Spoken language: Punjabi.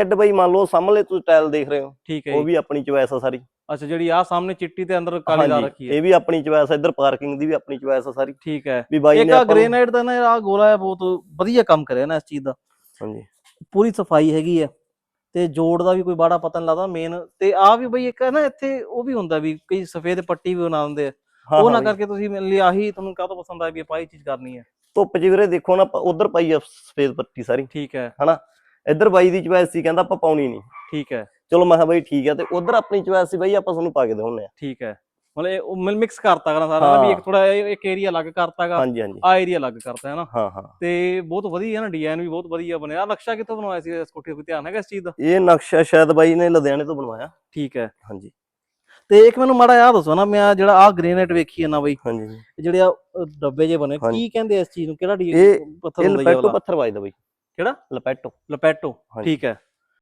ਹੈਡ ਬਾਈ ਮੰਨ ਲਓ ਸਾਹਮਣੇ ਤੁਸੀਂ ਟਾਇਲ ਦੇਖ ਰਹੇ ਹੋ ਠੀਕ ਹੈ ਉਹ ਵੀ ਆਪਣੀ ਚੁਆਇਸ ਆ ਸਾਰੀ। ਅੱਛਾ ਜਿਹੜੀ ਆ ਸਾਹਮਣੇ ਚਿੱਟੀ ਤੇ ਅੰਦਰ ਕਾਲੀ ਦਾ ਰੱਖੀ ਹੈ। ਇਹ ਵੀ ਆਪਣੀ ਚੁਆਇਸ ਆ ਇੱਧਰ ਪਾਰਕਿੰਗ ਦੀ ਵੀ ਆਪਣੀ ਚੁਆਇਸ ਆ ਸਾਰੀ। ਠੀਕ ਹੈ। ਵੀ ਬਾਈ ਨੇ ਆ ਗ੍ਰੇਨਾਈਟ ਦਾ ਨਾ ਆ ਗੋਲਾ ਹੈ ਬਹੁਤ ਵਧੀਆ ਕੰਮ ਕਰਿਆ ਨਾ ਇਸ ਚੀਜ਼ ਦਾ। ਹਾਂਜੀ। ਪੂਰੀ ਸਫ਼ਾਈ ਹੈਗੀ ਹੈ ਤੇ ਜੋੜ ਦਾ ਵੀ ਕੋਈ ਬਾੜਾ ਪਤਾ ਨਹੀਂ ਲੱਗਦਾ ਮੇਨ ਤੇ ਆ ਵੀ ਬਈ ਇੱਕ ਹੈ ਨਾ ਇੱਥੇ ਉਹ ਵੀ ਹੁੰਦਾ ਵੀ ਕਈ ਸਫੇਦ ਪੱਟੀ ਵੀ ਬਣਾ ਦਿੰਦੇ ਆ। ਉਹ ਨਾ। ਕਰਕੇ ਤੁਸੀਂ ਮੇਰੇ ਲਈ ਆਹੀ ਤੁਹਾਨੂੰ ਕਾਹਤੋਂ ਪਸੰਦ ਆਇਆ ਵੀ ਆਪਾਂ ਇਹ ਚੀਜ਼ ਕਰਨੀ ਹੈ। ਧੁੱਪ ਚ ਵੀਰੇ ਦੇਖੋ ਨਾ ਉਧਰ ਪਾਈ ਆ ਸਫੇਦ ਪੱਟੀ ਸਾਰੀ। ਠੀਕ ਹੈ। ਹਨਾ? ਇੱਧਰ ਬਾਈ ਦੀ ਚੁਆਇਸ ਸੀ ਕਹਿੰਦਾ ਆਪਾਂ ਪਾਉਣੀ ਨਹੀਂ। ਠੀਕ ਹੈ। ਚਲੋ ਮੈਂ ਕਿਹਾ ਬਾਈ ਠੀਕ ਆ ਤੇ ਉਧਰ ਆਪਣੀ ਚੁਆਇਸ ਸੀ ਬਾਈ ਆਪਾਂ ਤੁਹਾਨੂੰ ਪਾ ਕੇ ਦਿਖਾਉਂਦੇ ਆ ਠੀਕ ਹੈ। ਮਤਲਬ ਇਹ ਉਹ ਮਿਕਸ ਕਰਤਾ ਕਰਾਂ ਸਾਰਾ ਵੀ ਇੱਕ ਥੋੜਾ ਇੱਕ ਏਰੀਆ ਅਲੱਗ ਕਰਤਾਗਾ ਹਾਂਜੀ ਹਾਂਜੀ। ਆ ਏਰੀਆ ਅਲੱਗ ਕਰਤਾ ਹੈ ਨਾ? ਹਾਂ ਹਾਂ। ਤੇ ਬਹੁਤ ਵਧੀਆ ਨਾ ਡਿਜ਼ਾਈਨ ਵੀ ਬਹੁਤ ਵਧੀਆ ਬਣਿਆ। ਨਕਸ਼ਾ ਕਿੱਥੋਂ ਬਣਵਾਇਆ ਸੀ ਇਸ ਕੋਠੀ ਦਾ ਧਿਆਨ ਹੈਗਾ ਇਸ ਚੀਜ਼ ਦਾ? ਇਹ ਨਕਸ਼ਾ ਸ਼ਾਇਦ ਬਾਈ ਨੇ ਲੁਧਿਆਣੇ ਤੋਂ ਬਣਵਾਇਆ। ਠੀਕ ਹੈ। ਹਾਂਜੀ। ਤੇ ਇੱਕ ਮੈਨੂੰ ਮਾੜਾ ਯਾਦ ਦੱਸੋ ਨਾ ਮੈਂ ਜਿਹੜਾ ਆ ਗ੍ਰੇਨਾਈਟ ਵੇਖੀ ਹੈ ਨਾ ਬਈ ਹਾਂਜੀ। ਇਹ ਜਿਹੜੇ ਆ ਡੱਬੇ ਜੇ ਬਣੇ। ਕੀ ਕਹਿੰਦੇ ਇਸ ਚੀਜ਼ ਨੂੰ? ਕਿਹੜਾ ਡੀ ਇਹ- ਪੱਥਰ ਇਹ ਹੁੰਦਾ ਵਾਲਾ ਪੱਥਰ ਵੱਜਦਾ ਬਾਈ। ਕਿਹੜਾ? ਲਪੈਟੋ। ਲਪੈਟੋ। ਹਾਂਜੀ। ਠੀਕ ਹੈ।